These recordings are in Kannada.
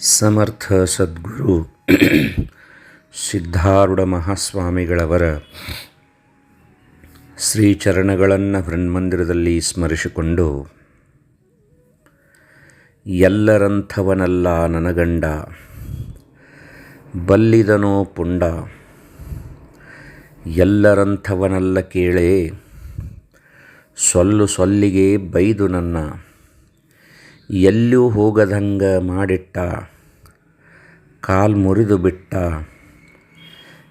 ಸಮರ್ಥ ಸದ್ಗುರು ಸಿದ್ಧಾರೂಢ ಮಹಾಸ್ವಾಮಿಗಳವರ ಶ್ರೀಚರಣಗಳನ್ನು ಹೃನ್ಮಂದಿರದಲ್ಲಿ ಸ್ಮರಿಸಿಕೊಂಡು, ಎಲ್ಲರಂಥವನಲ್ಲ ನನಗಂಡ, ಬಲ್ಲಿದನೋ ಪುಂಡ, ಎಲ್ಲರಂಥವನಲ್ಲ ಕೇಳೆ, ಸೊಲ್ಲು ಸೊಲ್ಲಿಗೆ ಬೈದು ನನ್ನ. ಎಲ್ಲೂ ಹೋಗದಂಗ ಮಾಡಿಟ್ಟ, ಕಾಲ್ ಮುರಿದು ಬಿಟ್ಟ,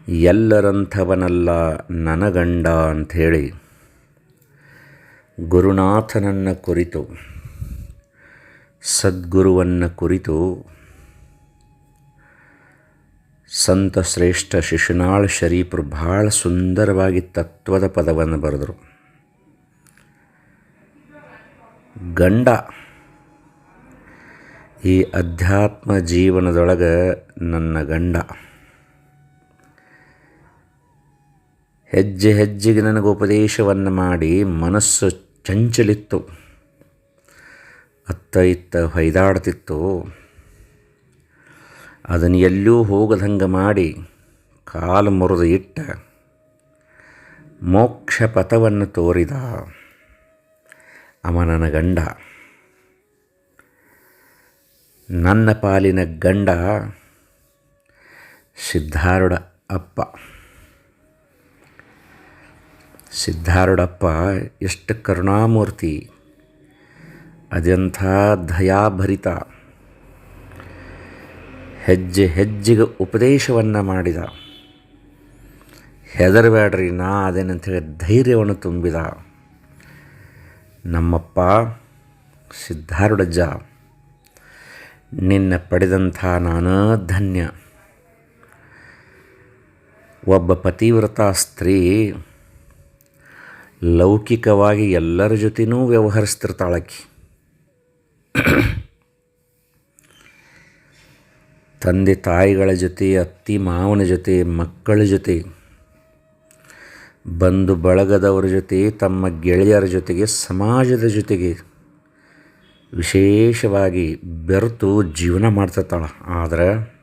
ಎಲ್ಲರಂಥವನಲ್ಲ ನನಗಂಡ ಅಂಥೇಳಿ ಗುರುನಾಥನನ್ನು ಕುರಿತು, ಸದ್ಗುರುವನ್ನು ಕುರಿತು ಸಂತ ಶ್ರೇಷ್ಠ ಶಿಶುನಾಳ್ ಶರೀಫರು ಭಾಳ ಸುಂದರವಾಗಿ ತತ್ವದ ಪದವನ್ನು ಬರೆದರು. ಗಂಡ ಈ ಅಧ್ಯಾತ್ಮ ಜೀವನದೊಳಗೆ ನನ್ನ ಗಂಡ. ಹೆಜ್ಜೆ ಹೆಜ್ಜೆಗೆ ನನಗೆ ಉಪದೇಶವನ್ನು ಮಾಡಿ ಮನಸ್ಸು ಚಂಚಲಿತ್ತು. ಅತ್ತ ಇತ್ತ ಹೊಯ್ದಾಡ್ತಿತ್ತು. ಅದನ್ನು ಎಲ್ಲೂ ಹೋಗದಂಗೆ ಮಾಡಿ ಕಾಲು ಮುರಿದು ಇಟ್ಟ. ಮೋಕ್ಷ ಪಥವನ್ನು ತೋರಿದ. ಅವ ನನ್ನ ಗಂಡ. ನನ್ನ ಪಾಲಿನ ಗಂಡ ಸಿದ್ಧಾರೂಢ ಅಪ್ಪ. ಸಿದ್ಧಾರೂಢಪ್ಪ ಎಷ್ಟು ಕರುಣಾಮೂರ್ತಿ ಅದೆಂಥ ದಯಾಭರಿತ, ಹೆಜ್ಜೆ ಹೆಜ್ಜೆಗೆ ಉಪದೇಶವನ್ನು ಮಾಡಿದ. ಹೆದರಬೇಡ್ರಿ, ನಾ ಅದೇನಂತೇಳಿ ಧೈರ್ಯವನ್ನು ತುಂಬಿದ. ನಮ್ಮಪ್ಪ ಸಿದ್ಧಾರೂಢಜ್ಜ. ನಿನ್ನ ಪಡೆದಂಥ ನಾನಾ ಧನ್ಯ. ಒಬ್ಬ ಪತಿವ್ರತ ಸ್ತ್ರೀ ಲೌಕಿಕವಾಗಿ ಎಲ್ಲರ ಜೊತೆನೂ ವ್ಯವಹರಿಸ್ತಿರ್ತಾಳಕಿ. ತಂದೆ ತಾಯಿಗಳ ಜೊತೆ, ಅತ್ತಿ ಮಾವನ ಜೊತೆ, ಮಕ್ಕಳ ಜೊತೆ, ಬಂಧು ಬಳಗದವರ ಜೊತೆ, ತಮ್ಮ ಗೆಳೆಯರ ಜೊತೆಗೆ, ಸಮಾಜದ ಜೊತೆಗೆ ವಿಶೇಷವಾಗಿ ಬೆರೆತು ಜೀವನ ಮಾಡ್ತಿರ್ತಾಳೆ ಆದರೆ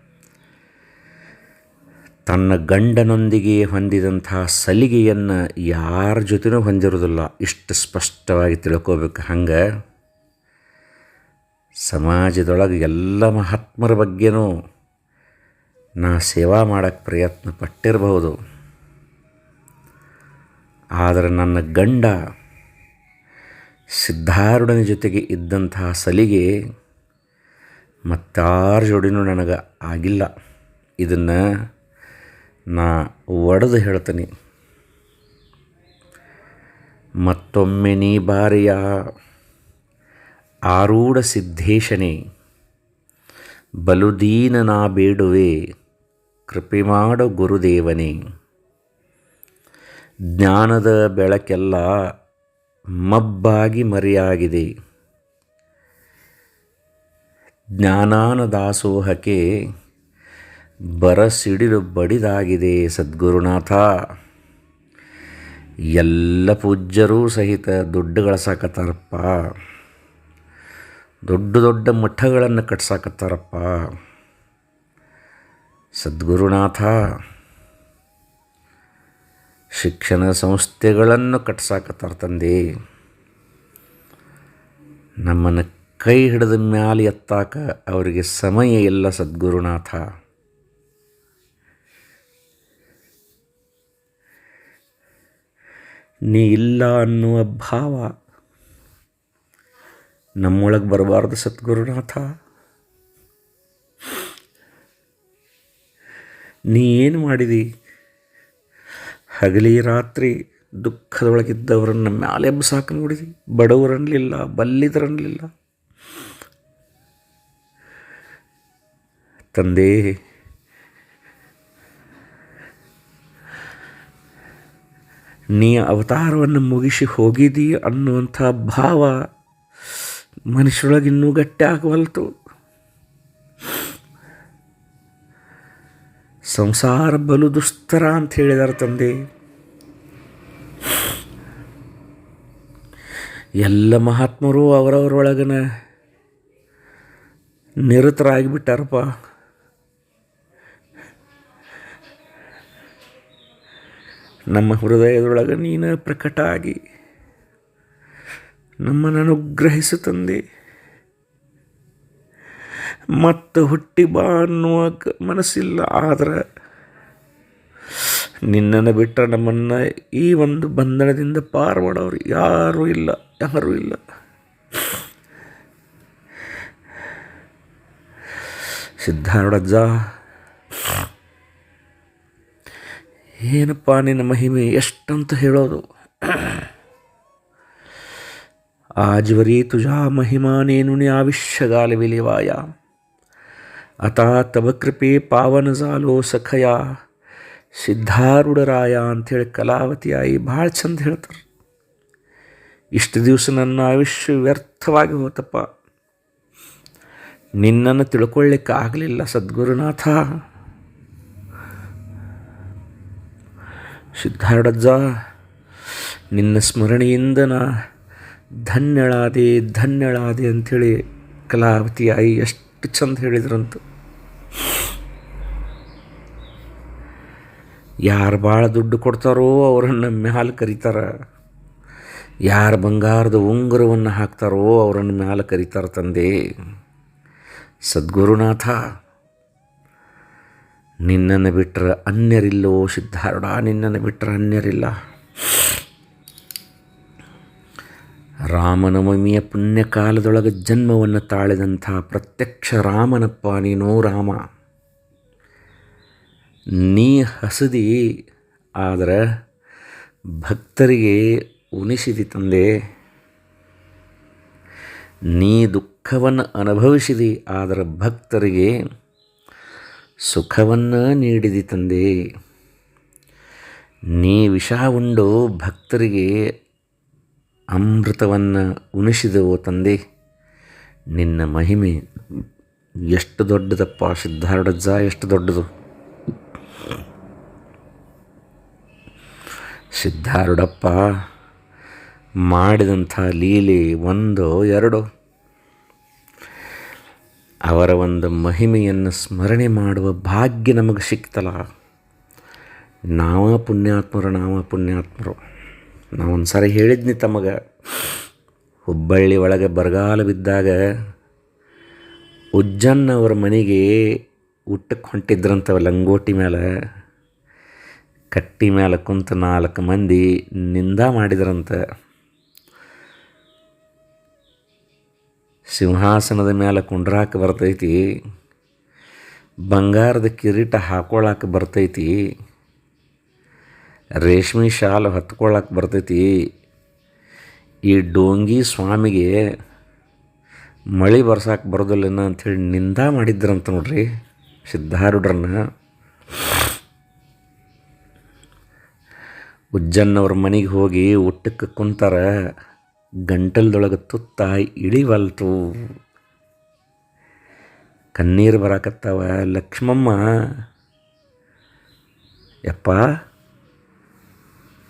ತನ್ನ ಗಂಡನೊಂದಿಗೆ ಹೊಂದಿದಂಥ ಸಲಿಗೆಯನ್ನು ಯಾರ ಜೊತೆನೂ ಹೊಂದಿರೋದಿಲ್ಲ ಇಷ್ಟು ಸ್ಪಷ್ಟವಾಗಿ ತಿಳ್ಕೋಬೇಕು ಹಂಗೆ. ಸಮಾಜದೊಳಗೆ ಎಲ್ಲ ಮಹಾತ್ಮರ ಬಗ್ಗೆನೂ ನಾ ಸೇವಾ ಮಾಡೋಕ್ಕೆ ಪ್ರಯತ್ನ ಪಟ್ಟಿರಬಹುದು. ಆದರೆ ನನ್ನ ಗಂಡ ಸಿದ್ಧಾರೂಢನ ಜೊತೆಗೆ ಇದ್ದಂತಹ ಸಲಿಗೆ ಮತ್ತಾರ ಜೋಡಿನೂ ನನಗೆ ಆಗಿಲ್ಲ. ಇದನ್ನು ನಾ ಒಡೆದು ಹೇಳ್ತೀನಿ. ಮತ್ತೊಮ್ಮೆ ನೀ ಬಾರಿಯ ಆರೂಢ ಸಿದ್ಧೇಶನೇ ಬಲುದೀನ ನಾ ಬೇಡುವೆ, ಕೃಪೆ ಮಾಡೋ ಗುರುದೇವನೇ. ಜ್ಞಾನದ ಬೆಳಕೆಲ್ಲ ಮಬ್ಬಾಗಿ ಮರೆಯಾಗಿದೆ. ಜ್ಞಾನಾನ ದಾಸೋಹಕ್ಕೆ ಬರಸಿಡಿಲು ಬಡಿದಾಗಿದೆ ಸದ್ಗುರುನಾಥ. ಎಲ್ಲ ಪೂಜ್ಯರೂ ಸಹಿತ ದುಡ್ಡುಗಳ ಗಳಿಸಾಕತ್ತಾರಪ್ಪ ದೊಡ್ಡ ದೊಡ್ಡ ಮಠಗಳನ್ನು ಕಟ್ಸಾಕತ್ತಾರಪ್ಪ. ಸದ್ಗುರುನಾಥ ಶಿಕ್ಷಣ ಸಂಸ್ಥೆಗಳನ್ನು ಕಟ್ಸಾಕತ್ತಾರ ತಂದೆ. ನಮ್ಮನ್ನು ಕೈ ಹಿಡಿದ ಮ್ಯಾಲೆ ಎತ್ತಾಕ ಅವರಿಗೆ ಸಮಯ ಇಲ್ಲ ಸದ್ಗುರುನಾಥ. ನೀ ಇಲ್ಲ ಅನ್ನುವ ಭಾವ ನಮ್ಮೊಳಗೆ ಬರಬಾರ್ದು ಸದ್ಗುರುನಾಥ. ನೀ ಏನು ಮಾಡಿದಿ? ಹಗಲಿ ರಾತ್ರಿ ದುಃಖದೊಳಗಿದ್ದವರನ್ನು ಮ್ಯಾಲೆ ಸಾಕು ನೋಡಿದಿ? ಬಡವರನ್ನಲಿಲ್ಲ ಬಲ್ಲಿದರನ್ನಲಿಲ್ಲ ತಂದೆ, ನೀ ಅವತಾರವನ್ನು ಮುಗಿಸಿ ಹೋಗಿದಿ ಅನ್ನುವಂಥ ಭಾವ ಮನುಷ್ಯರೊಳಗೆ ಇನ್ನೂ ಗಟ್ಟಿ ಆಗವಲ್ತು. ಸಂಸಾರ ಬಲು ದುಸ್ತರ ಅಂತ ಹೇಳಿದಾರೆ ತಂದೆ. ಎಲ್ಲ ಮಹಾತ್ಮರು ಅವರವರೊಳಗನ ನಿರತರಾಗಿಬಿಟ್ಟಾರಪ್ಪ. ನಮ್ಮ ಹೃದಯದೊಳಗೆ ನೀನು ಪ್ರಕಟ ಆಗಿ ನಮ್ಮನ್ನು ಅನುಗ್ರಹಿಸು ತಂದೆ. ಮತ್ತು ಹುಟ್ಟಿ ಬಾ ಅನ್ನುವ ಮನಸ್ಸಿಲ್ಲ. ಆದರೆ ನಿನ್ನನ್ನು ಬಿಟ್ಟರೆ ನಮ್ಮನ್ನು ಈ ಒಂದು ಬಂಧನದಿಂದ ಪಾರು ಮಾಡೋರು ಯಾರೂ ಇಲ್ಲ ಯಾರೂ ಇಲ್ಲ. ಸಿದ್ಧಾರೂಢಜ್ಜ ಏನಪ್ಪ ನಿನ್ನ ಮಹಿಮೆ ಎಷ್ಟಂತ ಹೇಳೋದು? ಆಜ್ವರಿ ತುಜಾ ಮಹಿಮಾನೇನು ಆವಿಷ್ಯಗಾಲ ವಿಲಿವಾಯ. ಅತಾ ತವ ಕೃಪೆ ಪಾವನ ಜಾಲೋ ಸಖಯ. ಸಿದ್ಧಾರೂಢರಾಯ ಅಂಥೇಳಿ ಕಲಾವತಿ ಭಾಳ ಚಂದ ಹೇಳ್ತಾರೆ. ಇಷ್ಟು ದಿವಸ ನನ್ನ ಆಯುಷ್ಯ ವ್ಯರ್ಥವಾಗಿ ಹೋತಪ್ಪ. ನಿನ್ನನ್ನು ತಿಳ್ಕೊಳ್ಳಿಕ್ಕೆ ಆಗಲಿಲ್ಲ ಸದ್ಗುರುನಾಥ. ಸಿದ್ಧಾರೂಢಜ್ಜ, ನಿನ್ನ ಸ್ಮರಣೆಯಿಂದ ನಾ ಧನ್ಯಳಾದೆ ಧನ್ಯಳಾದೆ ಅಂಥೇಳಿ ಕಲಾವತಿ ಎಷ್ಟು ಚಂದ ಹೇಳಿದ್ರಂತ. ಯಾರು ಭಾಳ ದುಡ್ಡು ಕೊಡ್ತಾರೋ ಅವರನ್ನು ಮ್ಯಾಲ ಕರೀತಾರ. ಯಾರು ಬಂಗಾರದ ಉಂಗುರವನ್ನು ಹಾಕ್ತಾರೋ ಅವರನ್ನು ಮ್ಯಾಲ ಕರೀತಾರ ತಂದೆ. ಸದ್ಗುರುನಾಥ, ನಿನ್ನನ್ನು ಬಿಟ್ಟರೆ ಅನ್ಯರಿಲ್ಲೋ ಸಿದ್ಧಾರೂಢ, ನಿನ್ನನ್ನು ಬಿಟ್ಟರೆ ಅನ್ಯರಿಲ್ಲ. ರಾಮನವಮಿಯ ಪುಣ್ಯಕಾಲದೊಳಗೆ ಜನ್ಮವನ್ನು ತಾಳಿದಂಥ ಪ್ರತ್ಯಕ್ಷ ರಾಮನಪ್ಪ ನೀನೋ ರಾಮ. ನೀ ಹಸದಿ, ಆದರೆ ಭಕ್ತರಿಗೆ ಉಣಿಸಿದಿ ತಂದೆ. ನೀ ದುಃಖವನ್ನು ಅನುಭವಿಸಿದಿ, ಆದರೆ ಭಕ್ತರಿಗೆ ಸುಖವನ್ನು ನೀಡಿದಿ ತಂದೆ. ನೀ ವಿಷ ಉಂಡು ಭಕ್ತರಿಗೆ ಅಮೃತವನ್ನು ಉಣಿಸಿದೆವು ತಂದೆ, ನಿನ್ನ ಮಹಿಮೆ ಎಷ್ಟು ದೊಡ್ಡದಪ್ಪ ಸಿದ್ಧಾರೂಢಜ್ಜ ಎಷ್ಟು ದೊಡ್ಡದು. ಸಿದ್ಧಾರುಡಪ್ಪ ಮಾಡಿದಂಥ ಲೀಲೆ ಒಂದು ಎರಡು. ಅವರ ಒಂದು ಮಹಿಮೆಯನ್ನು ಸ್ಮರಣೆ ಮಾಡುವ ಭಾಗ್ಯ ನಮಗೆ ಸಿಕ್ತಲ್ಲ. ನಾವ ಪುಣ್ಯಾತ್ಮರು ನಾವ ಪುಣ್ಯಾತ್ಮರು. ನಾವು ಒಂದು ಸಾರಿ ಹೇಳಿದ್ನಿ ತಮಗೆ. ಹುಬ್ಬಳ್ಳಿ ಒಳಗೆ ಬರಗಾಲ ಬಿದ್ದಾಗ ಉಜ್ಜನ್ ಅವ್ರ ಮನೆಗೆ ಊಟಕ್ಕೆ ಹೊಂಟಿದ್ರಂತವ ಲಂಗೋಟಿ ಮೇಲೆ ಕಟ್ಟಿ ಮೇಲೆ ಕುಂತು ನಾಲ್ಕು ಮಂದಿ ನಿಂದ ಮಾಡಿದ್ರಂತ. ಸಿಂಹಾಸನದ ಮೇಲೆ ಕುಂಡ್ರಾಕ ಬರ್ತೈತಿ. ಬಂಗಾರದ ಕಿರೀಟ ಹಾಕೊಳಕ್ಕೆ ಬರ್ತೈತಿ. ರೇಷ್ಮೆ ಶಾಲು ಹತ್ಕೊಳ್ಳೋಕೆ ಬರ್ತೈತಿ. ಈ ಡೋಂಗಿ ಸ್ವಾಮಿಗೆ ಮಳೆ ಬರ್ಸಕ್ಕೆ ಬರೋದಿಲ್ಲನ ಅಂಥೇಳಿ ನಿಂದ ಮಾಡಿದ್ರಂತ ನೋಡ್ರಿ ಸಿದ್ಧಾರೂಢರನ್ನ. ಉಜ್ಜನ್ನವ್ರ ಮನೆಗೆ ಹೋಗಿ ಊಟಕ್ಕೆ ಕುಂತಾರ, ಗಂಟಲ್ದೊಳಗೆ ತುತ್ತ ಇಳಿವಲ್ತು. ಕಣ್ಣೀರು ಬರಾಕತ್ತಾವ. ಲಕ್ಷ್ಮಮ್ಮ, ಯಪ್ಪ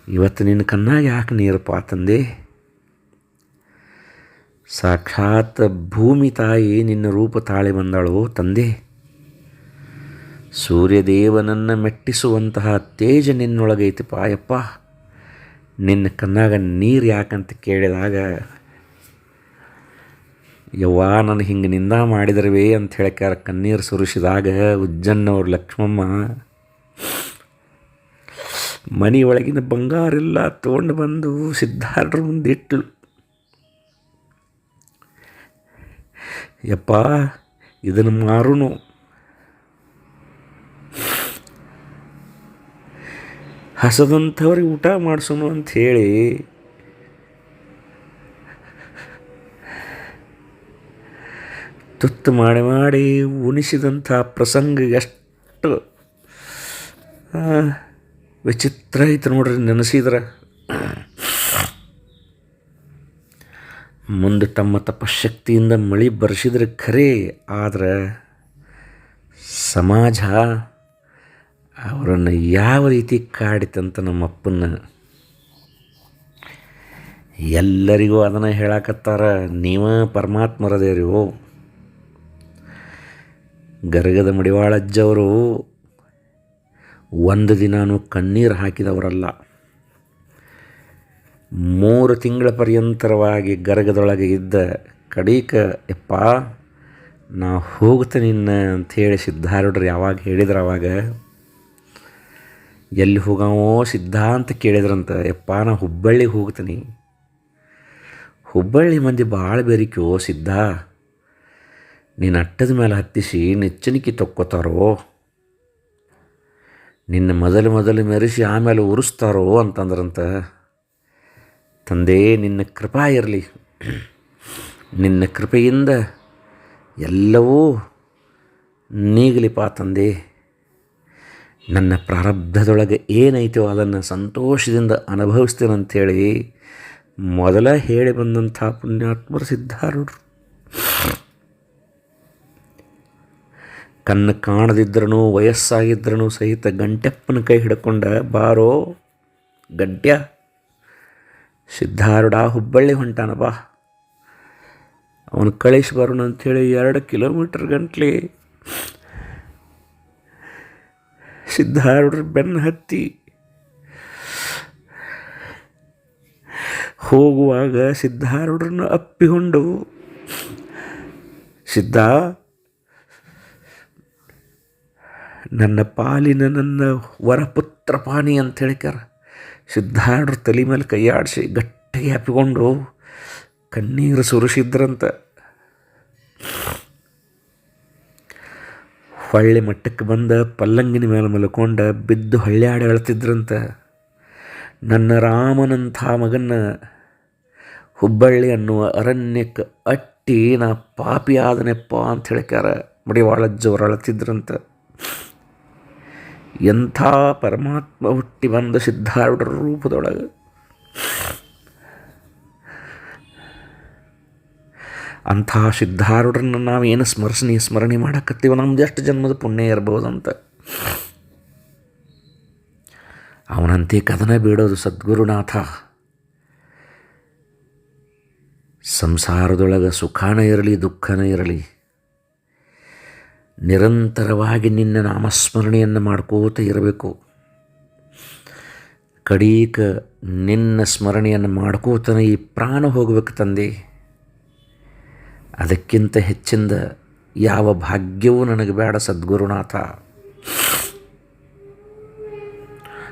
ಇವತ್ತು ನಿನ್ನ ಕಣ್ಣಾಗ ಯಾಕೆ ನೀರಪ್ಪ ತಂದೆ? ಸಾಕ್ಷಾತ್ ಭೂಮಿ ತಾಯಿ ನಿನ್ನ ರೂಪ ತಾಳಿ ಬಂದಳು ತಂದೆ? ಸೂರ್ಯದೇವನನ್ನು ಮೆಟ್ಟಿಸುವಂತಹ ತೇಜ ನಿನ್ನೊಳಗೈತಿಪ್ಪ ಪಾಯಪ್ಪ. ನಿನ್ನ ಕಣ್ಣಾಗ ನೀರು ಯಾಕಂತ ಕೇಳಿದಾಗ, ಯವ್ವ, ನಾನು ಹಿಂಗೆ ನಿಂದ ಮಾಡಿದ್ರವೇ ಅಂತ ಹೇಳಕ್ಕಾರ ಕಣ್ಣೀರು ಸುರಿಸಿದಾಗ ಉಜ್ಜನ್ನವ್ರ ಲಕ್ಷ್ಮಮ್ಮ ಮನೆ ಒಳಗಿನ ಬಂಗಾರೆಲ್ಲ ತೊಗೊಂಡು ಬಂದು ಸಿದ್ಧಾರ್ಥರ ಮುಂದೆ ಇಟ್ಟಳು ಯಪ್ಪ, ಇದನ್ನು ಮಾರುನು. ಹಸದಂಥವ್ರಿಗೆ ಊಟ ಮಾಡಿಸೋನು ಹೇಳಿ ತುತ್ತು ಮಾಡಿ ಮಾಡಿ ಉಣಿಸಿದಂಥ ಪ್ರಸಂಗ ಎಷ್ಟು. ವಿಚಿತ್ರ ಐತೆ ನೋಡ್ರಿ, ನೆನೆಸಿದ್ರೆ? ಮುಂದೆ ತಮ್ಮ ತಪಶಕ್ತಿಯಿಂದ ಮಳೆ ಬರ್ಸಿದ್ರೆ ಖರೆ, ಆದ್ರೆ ಸಮಾಜ ಅವರನ್ನು ಯಾವ ರೀತಿ ಕಾಡಿತಂತ ನಮ್ಮಪ್ಪನ ಎಲ್ಲರಿಗೂ ಅದನ್ನು ಹೇಳಕತ್ತಾರ, ನೀವ ಪರಮಾತ್ಮರದೇರಿವೋ ಗರಗದ ಮಡಿವಾಳಜ್ಜವರು ಒಂದು ದಿನಾನು ಕಣ್ಣೀರು ಹಾಕಿದವರಲ್ಲ. ಮೂರು ತಿಂಗಳ ಪರ್ಯಂತರವಾಗಿ ಗರಗದೊಳಗೆ ಇದ್ದ ಕಡೀಕ, ಎಪ್ಪ, ನಾ ಅಂತ ಅಂಥೇಳಿ ಸಿದ್ಧಾರೂಢರು ಯಾವಾಗ ಹೇಳಿದ್ರು ಅವಾಗ, ಎಲ್ಲಿ ಹೋಗಾವೋ ಸಿದ್ಧ ಅಂತ ಕೇಳಿದ್ರಂತ ಯಪ್ಪ ನಾ ಹುಬ್ಬಳ್ಳಿಗೆ ಹೋಗ್ತೀನಿ. ಹುಬ್ಬಳ್ಳಿ ಮಂದಿ ಭಾಳ ಬೇರಿಕೋ ಸಿದ್ಧ. ನೀನು ಅಟ್ಟದ ಮೇಲೆ ಹತ್ತಿಸಿ ನೆಚ್ಚಣಿಕೆ ತೊಕ್ಕೋತಾರೋ. ನಿನ್ನ ಮೊದಲು ಮೊದಲು ಮೆರೆಸಿ ಆಮೇಲೆ ಉರಿಸ್ತಾರೋ ಅಂತಂದ್ರಂತ. ತಂದೆ, ನಿನ್ನ ಕೃಪಾ ಇರಲಿ. ನಿನ್ನ ಕೃಪೆಯಿಂದ ಎಲ್ಲವೂ ನೀಗಲಿಪಾ ತಂದೆ. ನನ್ನ ಪ್ರಾರಬ್ಧದೊಳಗೆ ಏನೈತೋ ಅದನ್ನು ಸಂತೋಷದಿಂದ ಅನುಭವಿಸ್ತೇನೆ ಅಂಥೇಳಿ ಮೊದಲ ಹೇಳಿ ಬಂದಂಥ ಪುಣ್ಯಾತ್ಮರು ಸಿದ್ಧಾರೂಢರು. ಕಣ್ಣು ಕಾಣದಿದ್ರೂ ವಯಸ್ಸಾಗಿದ್ರೂ ಸಹಿತ ಗಂಟೆಪ್ಪನ ಕೈ ಹಿಡ್ಕೊಂಡ, ಬಾರೋ, ಗಡ್ಡ್ಯ, ಸಿದ್ಧಾರೂಢ ಹುಬ್ಬಳ್ಳಿ ಹೊಂಟಾನ ಬಾ. ಅವನು ಕಳಿಸಿ ಬರೋಣ ಅಂಥೇಳಿ ಎರಡು ಕಿಲೋಮೀಟ್ರ್ ಗಂಟ್ಲೆ ಸಿದ್ಧಾರುಡ್ರ ಬೆನ್ನು ಹತ್ತಿ ಹೋಗುವಾಗ ಸಿದ್ಧಾರೂಢರನ್ನು ಅಪ್ಪಿಕೊಂಡು, ಸಿದ್ಧ ನನ್ನ ಪಾಲಿನ ನನ್ನ ವರಪುತ್ರ ಪಾನಿ ಅಂತ ಹೇಳಿಕಾರ ಸಿದ್ಧಾರ್ಡ್ರ ತಲೆ ಮೇಲೆ ಕೈಯಾಡಿಸಿ ಗಟ್ಟಿಗೆ ಅಪ್ಪಿಕೊಂಡು ಕಣ್ಣೀರು ಸುರಿಸಿದ್ರಂತ. ಹೊಳ್ಳಿ ಮಟ್ಟಕ್ಕೆ ಬಂದ ಪಲ್ಲಂಗಿನ ಮೇಲೆ ಮಲ್ಕೊಂಡ ಬಿದ್ದು ಹಳ್ಳ್ಯಾಡಿ ನನ್ನ ರಾಮನಂಥ ಮಗನ್ನ ಹುಬ್ಬಳ್ಳಿ ಅನ್ನುವ ಅರಣ್ಯಕ್ಕೆ ಅಟ್ಟಿ ನಾ ಪಾಪಿ ಆದನೆಪ್ಪ ಅಂತ ಹೇಳ್ಕ್ಯಾರ ಮಡಿವಾಳಜ್ಜವ್ರು ಅಳತಿದ್ರಂತ. ಎಂಥ ಪರಮಾತ್ಮ ಹುಟ್ಟಿ ಬಂದ ಸಿದ್ಧಾರೂಢರ ರೂಪದೊಳಗೆ? ಅಂಥ ಸಿದ್ಧಾರೂಢರನ್ನು ನಾವೇನು ಸ್ಮರಿಸಣಿ ಸ್ಮರಣೆ ಮಾಡಕತ್ತೀವ? ನಮ್ದು ಎಷ್ಟು ಜನ್ಮದ ಪುಣ್ಯ ಇರ್ಬೋದಂತ. ಅವನಂತೆ ಕದನ ಬೀಡೋದು ಸದ್ಗುರುನಾಥ. ಸಂಸಾರದೊಳಗೆ ಸುಖಾನ ಇರಲಿ, ದುಃಖನ ಇರಲಿ ನಿರಂತರವಾಗಿ ನಿನ್ನ ನಾಮಸ್ಮರಣೆಯನ್ನು ಮಾಡ್ಕೋತ ಇರಬೇಕು. ಕಡೀಕ ನಿನ್ನ ಸ್ಮರಣೆಯನ್ನು ಮಾಡ್ಕೋತನ ಈ ಪ್ರಾಣ ಹೋಗಬೇಕು ತಂದೆ. ಅದಕ್ಕಿಂತ ಹೆಚ್ಚಿಂದ ಯಾವ ಭಾಗ್ಯವೂ ನನಗೆ ಬೇಡ ಸದ್ಗುರುನಾಥ.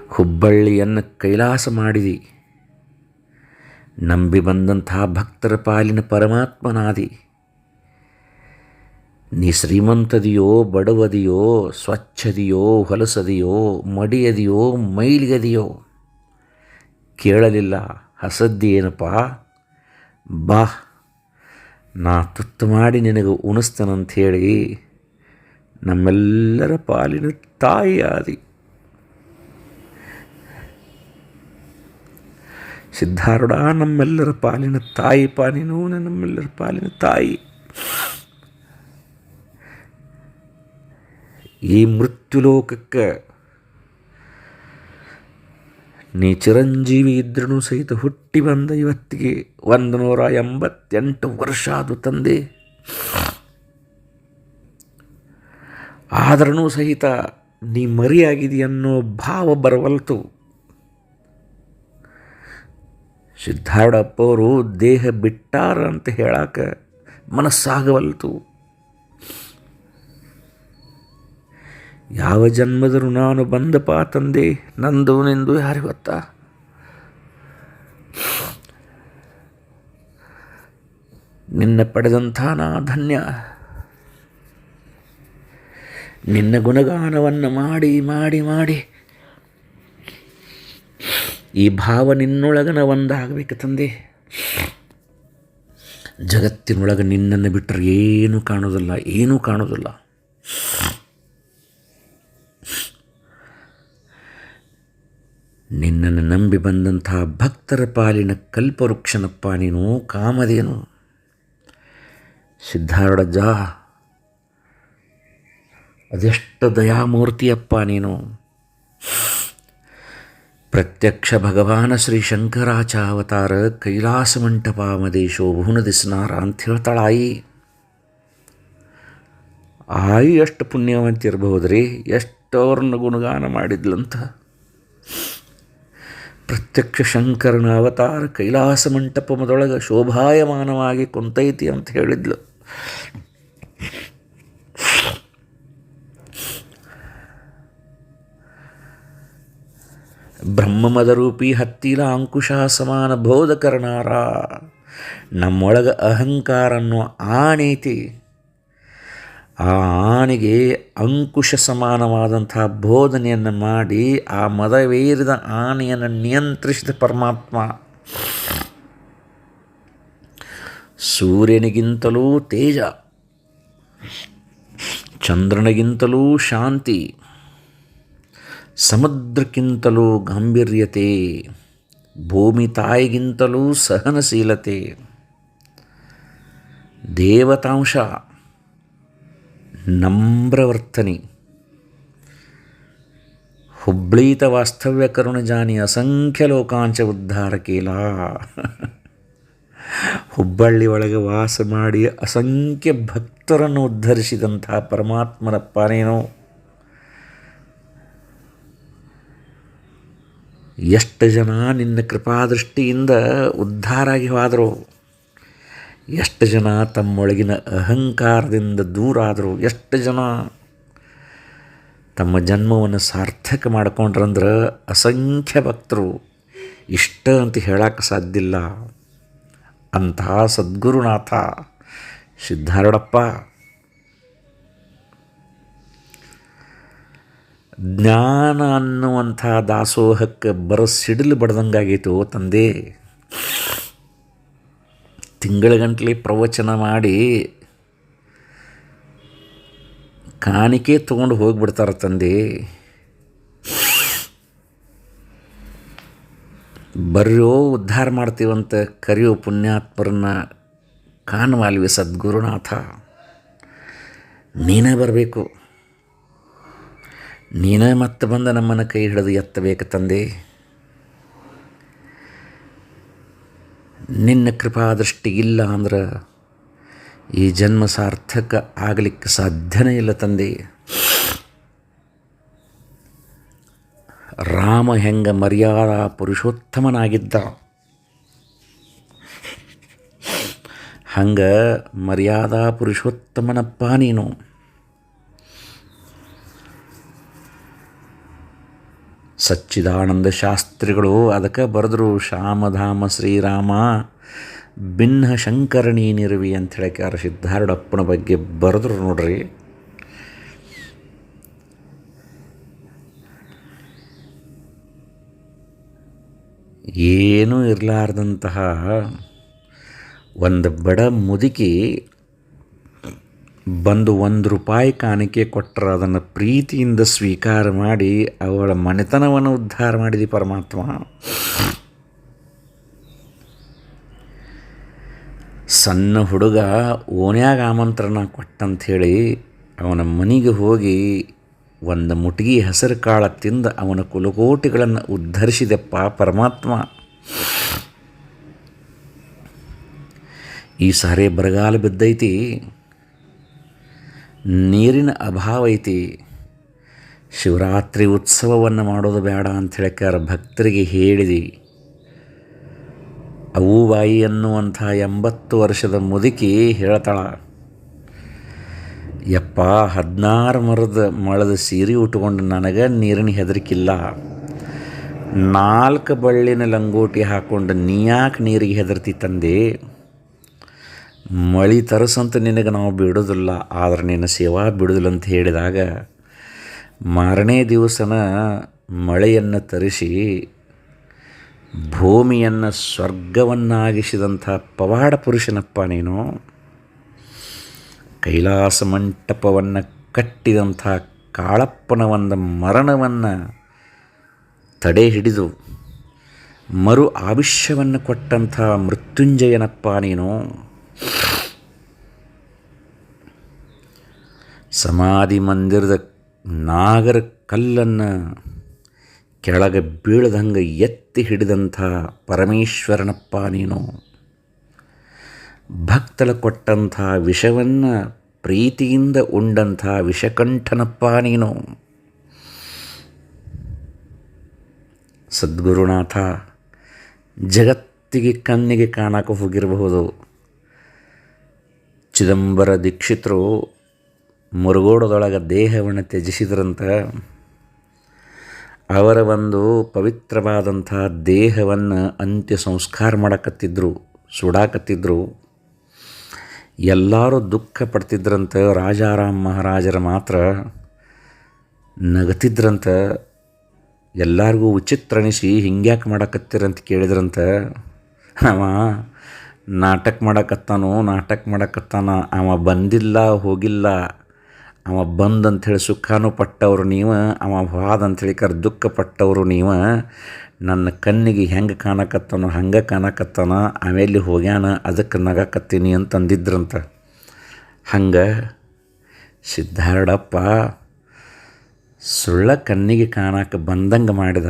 ಹುಬ್ಬಳ್ಳಿಯನ್ನು ಕೈಲಾಸ ಮಾಡಿದಿ. ನಂಬಿ ಬಂದಂತಹ ಭಕ್ತರ ಪಾಲಿನ ಪರಮಾತ್ಮನಾದಿ. ನೀ ಶ್ರೀಮಂತದಿಯೋ ಬಡವದಿಯೋ, ಸ್ವಚ್ಛದಿಯೋ, ಹೊಲಸದಿಯೋ, ಮಡಿಯದಿಯೋ, ಮೈಲಿಗದಿಯೋ. ಕೇಳಲಿಲ್ಲ, ಹಸದ್ದಿ ಏನಪ್ಪ? ಬಾ, ನಾ ತುತ್ತು ಮಾಡಿ ನಿನಗೆ ಉಣಿಸ್ತೇನಂಥೇಳಿ ನಮ್ಮೆಲ್ಲರ ಪಾಲಿನ ತಾಯಿ ಆದಿ ಸಿದ್ಧಾರೂಢ, ನಮ್ಮೆಲ್ಲರ ಪಾಲಿನ ತಾಯಿ ಪಾನಿನೂ ನಮ್ಮೆಲ್ಲರ ಪಾಲಿನ ತಾಯಿ. ಈ ಮೃತ್ಯುಲೋಕಕ್ಕೆ ನೀ ಚಿರಂಜೀವಿ ಇದ್ರೂ ಸಹಿತ ಹುಟ್ಟಿ ಬಂದ ಇವತ್ತಿಗೆ ಒಂದು ನೂರ ಎಂಬತ್ತೆಂಟು ವರ್ಷ ಅದು ತಂದೆ ಆದ್ರೂ ಸಹಿತ ನೀ ಮರಿಯಾಗಿದೆಯನ್ನೋ ಭಾವ ಬರವಲ್ತು ಸಿದ್ಧಾರೂಢಪ್ಪವರು ದೇಹ ಬಿಟ್ಟಾರ ಅಂತ ಹೇಳಾಕ ಮನಸ್ಸಾಗವಲ್ತು ಯಾವ ಜನ್ಮದರೂ ನಾನು ಬಂದಪ್ಪ ತಂದೆ, ನಂದು ನಿಂದು ಯಾರು ಗೊತ್ತಾ? ನಿನ್ನ ಪಡೆದಂಥ ನಾ ಧನ್ಯ ನಿನ್ನ ಗುಣಗಾನವನ್ನು ಮಾಡಿ ಮಾಡಿ ಮಾಡಿ, ಈ ಭಾವ ನಿನ್ನೊಳಗನ ಒಂದಾಗಬೇಕು ತಂದೆ. ಜಗತ್ತಿನೊಳಗೆ ನಿನ್ನನ್ನು ಬಿಟ್ಟರೆ ಏನೂ ಕಾಣೋದಿಲ್ಲ ಏನೂ ಕಾಣೋದಿಲ್ಲ. ನಿನ್ನನ್ನು ನಂಬಿ ಬಂದಂತಹ ಭಕ್ತರ ಪಾಲಿನ ಕಲ್ಪವೃಕ್ಷನಪ್ಪ ನೀನು ಕಾಮಧೇನು. ಸಿದ್ಧಾರೂಢಜ್ಜ ಅದೆಷ್ಟು ದಯಾಮೂರ್ತಿಯಪ್ಪ ನೀನು. ಪ್ರತ್ಯಕ್ಷ ಭಗವಾನ ಶ್ರೀ ಶಂಕರಾಚಾವತಾರ ಕೈಲಾಸ ಮಂಟಪ ಮದೇಶೋ ಭುವನದಿ ಸ್ನಾರ ಅಂತ ಹೇಳ್ತಾಳಾಯಿ. ಆಯಿ ಎಷ್ಟು ಪುಣ್ಯವಂತ ಇರಬಹುದು ರೀ ಎಷ್ಟು ಗುಣಗಾನ ಮಾಡಿದ್ಲಂತ. ಪ್ರತ್ಯಕ್ಷ ಶಂಕರನ ಅವತಾರ ಕೈಲಾಸ ಮಂಟಪದೊಳಗೆ ಶೋಭಾಯಮಾನವಾಗಿ ಕುಂತೈತಿ ಅಂತ ಹೇಳಿದ್ಲು. ಬ್ರಹ್ಮಮದರೂಪಿ ಹತ್ತಿಲ ಅಂಕುಶ ಸಮಾನ ಬೋಧಕರ್ಣಾರ ನಮ್ಮೊಳಗೆ ಅಹಂಕಾರ ಅನ್ನೋ ಆಣೈತಿ. ಆ ಆನೆಗೆ ಅಂಕುಶ ಸಮಾನವಾದಂತಹ ಬೋಧನೆಯನ್ನು ಮಾಡಿ ಆ ಮದವೇರಿದ ಆನೆಯನ್ನು ನಿಯಂತ್ರಿಸಿದ ಪರಮಾತ್ಮ ಸೂರ್ಯನಿಗಿಂತಲೂ ತೇಜ ಚಂದ್ರನಿಗಿಂತಲೂ ಶಾಂತಿ ಸಮುದ್ರಕ್ಕಿಂತಲೂ ಗಾಂಭೀರ್ಯತೆ ಭೂಮಿ ತಾಯಿಗಿಂತಲೂ ಸಹನಶೀಲತೆ ದೇವತಾಂಶ ನಮ್ರವರ್ತನಿ. ಹುಬ್ಳೀತ ವಾಸ್ತವ್ಯ ಕರುಣಜಾನಿ ಅಸಂಖ್ಯ ಲೋಕಾಂಚ ಉದ್ಧಾರ ಕೇಲ. ಹುಬ್ಬಳ್ಳಿ ಒಳಗೆ ವಾಸ ಮಾಡಿ ಅಸಂಖ್ಯ ಭಕ್ತರನ್ನು ಉದ್ಧರಿಸಿದಂತಹ ಪರಮಾತ್ಮನಪ್ಪನೇನೋ ಎಷ್ಟು ಜನ ನಿನ್ನ ಕೃಪಾದೃಷ್ಟಿಯಿಂದ ಉದ್ಧಾರಾಗಿ ಹೋದರು. ಎಷ್ಟು ಜನ ತಮ್ಮೊಳಗಿನ ಅಹಂಕಾರದಿಂದ ದೂರ ಆದರು ಎಷ್ಟು ಜನ ತಮ್ಮ ಜನ್ಮವನ್ನು ಸಾರ್ಥಕ ಮಾಡ್ಕೊಂಡ್ರಂದ್ರೆ ಅಸಂಖ್ಯ ಭಕ್ತರು ಇಷ್ಟ ಅಂತ ಹೇಳಕ್ಕೆ ಇಲ್ಲ ಅಂತಹ ಸದ್ಗುರುನಾಥ ಸಿದ್ಧಾರೂಢಪ್ಪ. ಜ್ಞಾನ ಅನ್ನುವಂಥ ದಾಸೋಹಕ್ಕೆ ಬರ ಸಿಡಿಲು ಬಡ್ದಂಗಾಗಿತ್ತು ತಂದೆ. ತಿಂಗಳ ಗಂಟಲೆ ಪ್ರವಚನ ಮಾಡಿ ಕಾಣಿಕೆ ತೊಗೊಂಡು ಹೋಗಿಬಿಡ್ತಾರೆ ತಂದೆ. ಬರ್ರೋ ಉದ್ಧಾರ ಮಾಡ್ತೀವಂತ ಕರೆಯೋ ಪುಣ್ಯಾತ್ಮರನ್ನ ಕಾಣುವಲ್ವಿ ಸದ್ಗುರುನಾಥ. ನೀನೇ ಬರಬೇಕು. ನೀನೇ ಮತ್ತೆ ಬಂದು ನಮ್ಮನ್ನು ಕೈ ಹಿಡಿದು ಎತ್ತಬೇಕು ತಂದೆ. ನಿನ್ನ ಕೃಪಾದೃಷ್ಟಿ ಇಲ್ಲ ಅಂದ್ರೆ ಈ ಜನ್ಮ ಸಾರ್ಥಕ ಆಗಲಿಕ್ಕೆ ಸಾಧ್ಯನೇ ಇಲ್ಲ ತಂದೆ. ರಾಮ ಹೆಂಗ ಮರ್ಯಾದ ಪುರುಷೋತ್ತಮನಾಗಿದ್ದ? ಹಂಗ ಮರ್ಯಾದಾ ಪುರುಷೋತ್ತಮನಪ್ಪ ನೀನು. ಸಚ್ಚಿದಾನಂದ ಶಾಸ್ತ್ರಿಗಳು ಅದಕ್ಕೆ ಬರೆದ್ರು ಶ್ಯಾಮಧಾಮ ಶ್ರೀರಾಮ ಭಿನ್ನ ಶಂಕರಣಿ, ನಿರ್ವಿ ಅಂತ ಹೇಳಕ್ಕಾರ ಸಿದ್ಧಾರೂಢಪ್ಪನ ಬಗ್ಗೆ ಬರೆದ್ರು ನೋಡ್ರಿ. ಏನೂ ಇರಲಾರ್ದಂತಹ ಒಂದು ಬಡ ಮುದುಕಿ ಬಂದು ಒಂದು ರೂಪಾಯಿ ಕಾಣಿಕೆ ಕೊಟ್ಟರೆ ಅದನ್ನು ಪ್ರೀತಿಯಿಂದ ಸ್ವೀಕಾರ ಮಾಡಿ ಅವಳ ಮನೆತನವನ್ನು ಉದ್ಧಾರ ಮಾಡಿದಿ ಪರಮಾತ್ಮ. ಸಣ್ಣ ಹುಡುಗ ಓನ್ಯಾಗ ಆಮಂತ್ರಣ ಕೊಟ್ಟಂಥೇಳಿ ಅವನ ಮನೆಗೆ ಹೋಗಿ ಒಂದು ಮುಟಗಿ ಹೆಸರು ಕಾಳ ತಿಂದು ಅವನ ಕುಲಕೋಟಿಗಳನ್ನು ಉದ್ಧರಿಸಿದೆಪ್ಪ ಪರಮಾತ್ಮ. ಈ ಸಾರಿ ಬರಗಾಲ ಬಿದ್ದೈತಿ. ನೀರಿನ ಅಭಾವ ಐತಿ. ಶಿವರಾತ್ರಿ ಉತ್ಸವವನ್ನು ಮಾಡೋದು ಬೇಡ ಅಂತ ಹೇಳಕ್ಕಾರ ಭಕ್ತರಿಗೆ ಹೇಳಿದಿ. ಬಾಯಿ ಅನ್ನುವಂಥ ಎಂಬತ್ತು ವರ್ಷದ ಮುದುಕಿ ಹೇಳ್ತಾಳ, ಯಪ್ಪ, ಹದಿನಾರು ಮರದ ಮಳದ ಸೀರೆ ಉಟ್ಕೊಂಡು ನನಗೆ ನೀರಿನ ಹೆದರಿಕಿಲ್ಲ. ನಾಲ್ಕು ಬಳ್ಳಿನ ಲಂಗೋಟಿ ಹಾಕ್ಕೊಂಡು ನೀ ಯಾಕೆ ನೀರಿಗೆ ಹೆದರ್ತಿ ತಂದೆ? ಮಳೆ ತರಸಂತ ನಿನಗೆ ನಾವು ಬಿಡೋದಿಲ್ಲ, ಆದ್ರೆ ನಿನ್ನ ಸೇವಾ ಬಿಡೋದಿಲ್ಲ ಅಂತ ಹೇಳಿದಾಗ ಮಾರನೇ ದಿವಸನ ಮಳೆಯನ್ನು ತರಿಸಿ ಭೂಮಿಯನ್ನು ಸ್ವರ್ಗವನ್ನಾಗಿಸಿದಂಥ ಪವಾಡ ಪುರುಷನಪ್ಪ ನೀನು. ಕೈಲಾಸ ಮಂಟಪವನ್ನು ಕಟ್ಟಿದಂಥ ಕಾಳಪ್ಪನ ಒಂದು ಮರಣವನ್ನು ತಡೆ ಹಿಡಿದು ಮರು ಆವಿಷ್ಯವನ್ನು ಕೊಟ್ಟಂಥ ಮೃತ್ಯುಂಜಯನಪ್ಪ ನೀನು. ಸಮಾಧಿ ಮಂದಿರದ ನಾಗರ ಕಲ್ಲನ್ನು ಕೆಳಗೆ ಬೀಳದಂಗೆ ಎತ್ತಿ ಹಿಡಿದಂಥ ಪರಮೇಶ್ವರನಪ್ಪ ನೀನು. ಭಕ್ತಳ ಕೊಟ್ಟಂಥ ವಿಷವನ್ನು ಪ್ರೀತಿಯಿಂದ ಉಂಡಂಥ ವಿಷಕಂಠನಪ್ಪ ನೀನು. ಸದ್ಗುರುನಾಥ, ಜಗತ್ತಿಗೆ ಕಣ್ಣಿಗೆ ಕಾಣಕ್ಕೆ ಹೋಗಿರಬಹುದು. ಚಿದಂಬರ ದೀಕ್ಷಿತರು ಮುರುಗೋಡದೊಳಗೆ ದೇಹವನ್ನು ತ್ಯಜಿಸಿದ್ರಂತ, ಅವರ ಒಂದು ಪವಿತ್ರವಾದಂಥ ದೇಹವನ್ನು ಅಂತ್ಯ ಸಂಸ್ಕಾರ ಮಾಡಕತ್ತಿದ್ರು, ಸುಡಾಕತ್ತಿದ್ರು. ಎಲ್ಲರೂ ದುಃಖ ಪಡ್ತಿದ್ರಂತ, ರಾಜಾರಾಮ್ ಮಹಾರಾಜರ ಮಾತ್ರ ನಗತಿದ್ರಂತ, ಎಲ್ಲರಿಗೂ ಉಚಿತ್ರಣಿಸಿ ಹಿಂಗ್ಯಾಕೆ ಮಾಡಕತ್ತಿರಂತ ಕೇಳಿದ್ರಂತ. ಅವ ನಾಟಕ ಮಾಡಕತ್ತಾನೋ, ನಾಟಕ ಮಾಡಕತ್ತಾನ, ಅವ ಬಂದಿಲ್ಲ, ಹೋಗಿಲ್ಲ, ಅವ ಬಂದಂಥೇಳಿ ಸುಖಾನು ಪಟ್ಟವರು ನೀವು, ಅವ ಹೋದಂಥೇಳಿ ಕರ್ ದುಃಖ ಪಟ್ಟವರು ನೀವು, ನನ್ನ ಕಣ್ಣಿಗೆ ಹೆಂಗೆ ಕಾಣಕತ್ತಾನೋ, ಹಂಗೆ ಕಾಣಕತ್ತಾನ ಆಮೇಲೆ ಹೋಗ್ಯಾನ, ಅದಕ್ಕೆ ನಗಕತ್ತೀನಿ ಅಂತಂದಿದ್ರಂತ. ಹಂಗೆ ಸಿದ್ಧಾರ್ಡಪ್ಪ ಸುಳ್ಳ ಕಣ್ಣಿಗೆ ಕಾಣಕ್ಕೆ ಬಂದಂಗೆ ಮಾಡಿದ,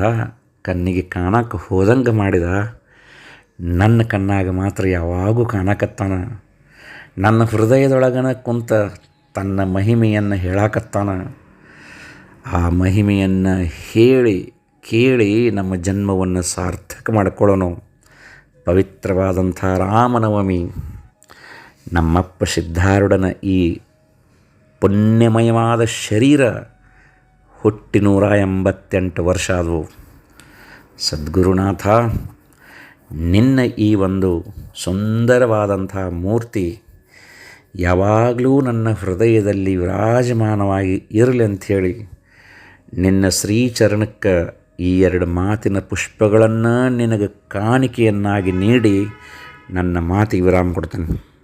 ಕಣ್ಣಿಗೆ ಕಾಣಕ್ಕೆ ಹೋದಂಗೆ ಮಾಡಿದ ನನ್ನ ಕಣ್ಣಾಗ ಮಾತ್ರ ಯಾವಾಗೂ ಕಾಣಕತ್ತಾನ. ನನ್ನ ಹೃದಯದೊಳಗನ ಕುಂತ ತನ್ನ ಮಹಿಮೆಯನ್ನು ಹೇಳಾಕತ್ತಾನ. ಆ ಮಹಿಮೆಯನ್ನು ಹೇಳಿ, ಕೇಳಿ ನಮ್ಮ ಜನ್ಮವನ್ನು ಸಾರ್ಥಕ ಮಾಡಿಕೊಳ್ಳೋಣ ಪವಿತ್ರವಾದಂಥ ರಾಮನವಮಿ. ನಮ್ಮಪ್ಪ ಸಿದ್ಧಾರೂಢನ ಈ ಪುಣ್ಯಮಯವಾದ ಶರೀರ ಹುಟ್ಟಿ ನೂರ ಎಂಬತ್ತೆಂಟು ವರ್ಷ ಆದವು. ಸದ್ಗುರುನಾಥ ನಿನ್ನ ಈ ಒಂದು ಸುಂದರವಾದಂಥ ಮೂರ್ತಿ ಯಾವಾಗಲೂ ನನ್ನ ಹೃದಯದಲ್ಲಿ ವಿರಾಜಮಾನವಾಗಿ ಇರಲಿ ಅಂಥೇಳಿ ನಿನ್ನ ಶ್ರೀಚರಣಕ್ಕೆ ಈ ಎರಡು ಮಾತಿನ ಪುಷ್ಪಗಳನ್ನು ನಿನಗೆ ಕಾಣಿಕೆಯನ್ನಾಗಿ ನೀಡಿ ನನ್ನ ಮಾತಿಗೆ ವಿರಾಮ ಕೊಡ್ತೇನೆ.